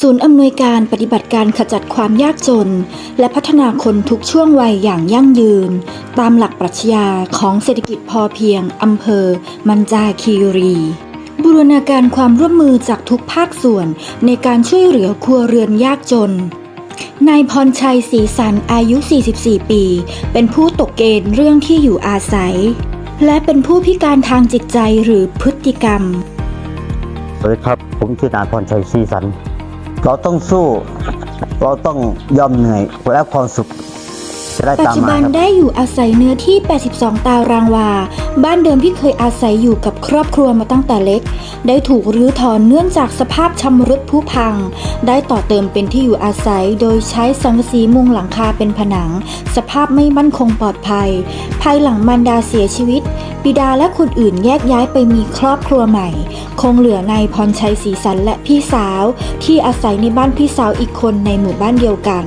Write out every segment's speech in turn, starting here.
ศูนย์อำนวยการปฏิบัติการขจัดความยากจน และพัฒนาคนทุกช่วงวัยอย่างยั่งยืน ตามหลักปรัชญาของเศรษฐกิจพอเพียงอำเภอ มันจาคีรี บูรณาการความร่วมมือจากทุกภาคส่วนในการช่วยเหลือครัวเรือนยากจนนายพรชัยศรีสันอายุ 44 ปี เป็นผู้ตกเกณฑ์เรื่องที่อยู่อาศัย และเป็นผู้พิการทางจิตใจหรือพฤติกรรม สวัสดีครับ ผมชื่อนายพรชัยศรีสัน เราต้องสู้ เราต้องยอมเหนื่อยและความสุขจะได้ปัจตามจุมาบันครับ ได้อยู่อาศัยเนื้อที่ 82 ตารางวา บ้านเดิมที่เคยอาศัยอยู่กับครอบครัวมาตั้งแต่เล็ก ได้ถูกรื้อถอนเนื่องจากสภาพชำรุดผุพัง ได้ต่อเติมเป็นที่อยู่อาศัย โดยใช้สังกะสีมุงหลังคาเป็นผนัง สภาพไม่มั่นคงปลอดภัย ภายหลังมารดาเสียชีวิต บิดาและคนอื่นแยกย้ายไปมีครอบครัวใหม่ คงเหลือนายพรชัยศรีสันและพี่สาว ที่อาศัยในบ้านพี่สาวอีกคนในหมู่บ้านเดียวกัน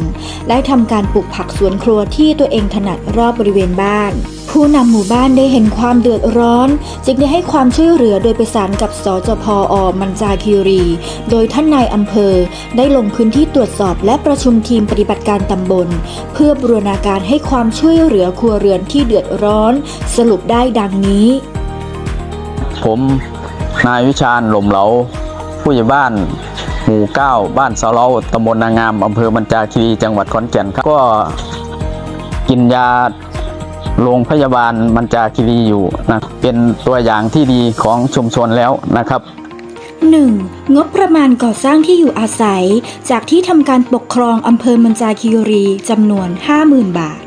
ได้ทำการปลูกผักสวนครัวที่ตัวเองถนัดรอบบริเวณบ้าน ผู้นำหมู่บ้านได้เห็นความเดือดร้อน จึงได้ให้ความช่วยเหลือโดยประสานกับสจพอมันจาคีรี โดยท่านนายอำเภอได้ลงพื้นที่ตรวจสอบและประชุมทีมปฏิบัติการตำบล เพื่อบูรณาการให้ความช่วยเหลือครัวเรือนที่เดือดร้อน สรุปได้ดังนี้ ผมนายวิชาญหล่มเหลาผู้ใหญ่บ้านหมู่เก้าบ้านเสาเลาตำบลนางามอำเภอมันจาคีรีจังหวัดขอนแก่นครับก็กินยา โรงพยาบาลมันจาคีรีอยู่นะเป็นตัวอย่างที่ดีของชุมชนแล้วนะครับ 1. งบประมาณก่อสร้างที่อยู่อาศัย จากที่ทำการปกครองอำเภอมันจาคีรีจำนวน 50,000 บาท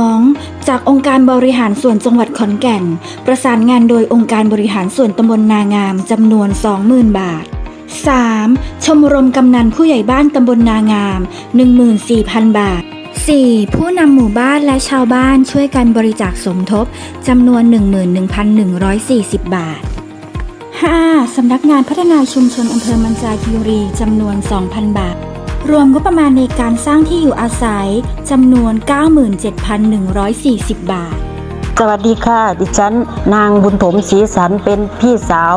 2. จากองค์การบริหารส่วนจังหวัดขอนแก่น ประสานงานโดยองค์การบริหารส่วนตำบลนางามจำนวน 20,000 บาท 3. ชมรมกำนันผู้ใหญ่บ้านตำบลนางาม 14,000 บาท 4. ผู้นำหมู่บ้านและชาวบ้านช่วยกันบริจาคสมทบจำนวน 11,140 บาท 5. สำนักงานพัฒนาชุมชนอำเภอมันจาคีรีจำนวน 2,000 บาท รวมงบประมาณในการสร้างที่อยู่อาศัยจำนวน 97,140 บาท สวัสดีค่ะ ดิฉัน นางบุญถมศรีสันเป็นพี่สาว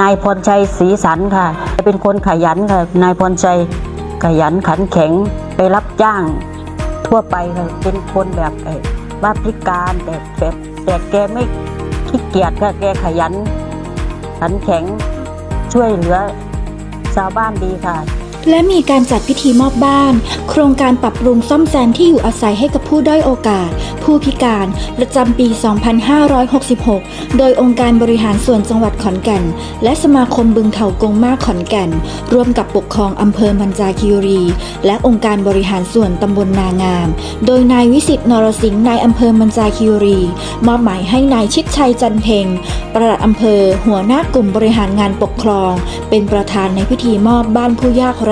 นายพรชัยศรีสันค่ะ เป็นคนขยันค่ะ นายพรชัยขยันขันแข็งไปรับจ้าง ทั่วไปค่ะเป็นคนแบบเอ่อว่าพิการแต่แบบแต่แกไม่ขี้เกียจค่ะแกขยันขันแข็งช่วยเหลือชาวบ้านดีค่ะ และมีการจัดพิธีมอบบ้าน โครงการปรับปรุงซ่อมแซมที่อยู่อาศัยให้กับผู้ด้อยโอกาส ผู้พิการประจำปี 2566 โดยองค์การบริหารส่วนจังหวัดขอนแก่น และสมาคมบึงเถากงมาขอนแก่น ร่วมกับปกครองอำเภอมันจาคีรี และองค์การบริหารส่วนตำบลนางาม โดยนายวิสิตนรสิงห์นายอำเภอมันจาคีรี มอบหมายให้นายชิดชัยจันเพ็งประหลัดอำเภอ หัวหน้ากลุ่มบริหารงานปกครอง เป็นประธานในพิธีมอบบ้านผู้ยากไร้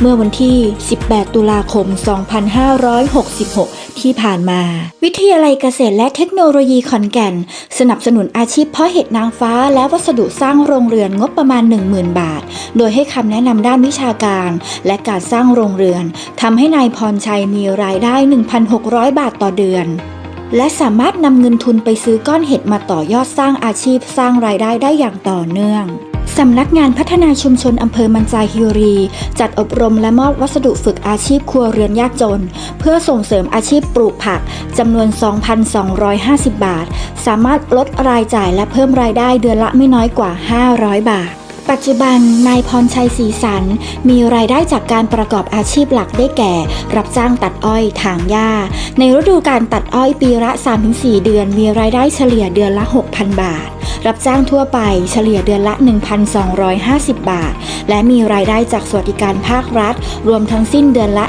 เมื่อวันที่ 18 ตุลาคม 2566 ที่ผ่านมา วิทยาลัยเกษตรและเทคโนโลยีขอนแก่น สนับสนุนอาชีพเพาะเห็ดนางฟ้าและวัสดุสร้างโรงเรือนงบประมาณ 10,000 บาท โดยให้คำแนะนำด้านวิชาการ และการสร้างโรงเรือนทำให้นายพรชัยมีรายได้ 1,600 บาทต่อเดือนและสามารถนำเงินทุนไปซื้อก้อนเห็ดมาต่อยอดสร้างอาชีพสร้างรายได้ได้อย่างต่อเนื่อง สำนักงานพัฒนาชุมชนอำเภอมันจาฮิรี จัดอบรมและมอบวัสดุฝึกอาชีพครัวเรือนยากจน เพื่อส่งเสริมอาชีพปลูกผักจำนวน 2,250 บาท สามารถลดรายจ่ายและเพิ่มรายได้เดือนละไม่น้อยกว่า 500 บาทปัจจุบันนายพรชัยศรีสันมีรายได้จากการประกอบอาชีพหลักได้แก่ รับจ้างตัดอ้อยถางหญ้า ในฤดูการตัดอ้อยปีละ 3-4 เดือน มีรายได้เฉลี่ยเดือนละ 6,000 บาท รับจ้างทั่วไปเฉลี่ยเดือนละ 1,250 บาท และมีรายได้จากสวัสดิการภาครัฐ รวมทั้งสิ้นเดือนละ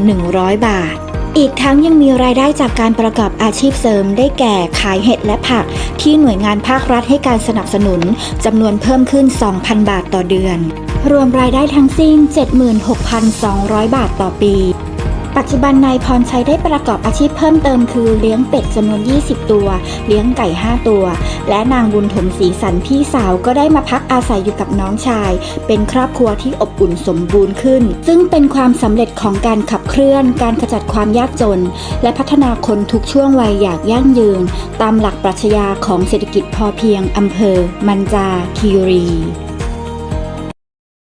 1,100 บาทอีกทั้งยังมีรายได้จากการประกอบอาชีพเสริมได้แก่ขายเห็ดและผัก ที่หน่วยงานภาครัฐให้การสนับสนุนจำนวนเพิ่มขึ้น 2,000 บาทต่อเดือน รวมรายได้ทั้งสิ้น 76,200 บาทต่อปี ปัจจุบันนายพรชัยได้ประกอบอาชีพเพิ่มเติมคือเลี้ยงเป็ดจำนวน 20 ตัว เลี้ยงไก่ 5 ตัว และนางบุญถมศรีสันพี่สาวก็ได้มาพักอาศัยอยู่กับน้องชาย เป็นครอบครัวที่อบอุ่นสมบูรณ์ขึ้น ซึ่งเป็นความสำเร็จของการขับเคลื่อน การขจัดความยากจน และพัฒนาคนทุกช่วงวัยอย่างยั่งยืน ตามหลักปรัชญาของเศรษฐกิจพอเพียงอำเภอ มันจาคีรี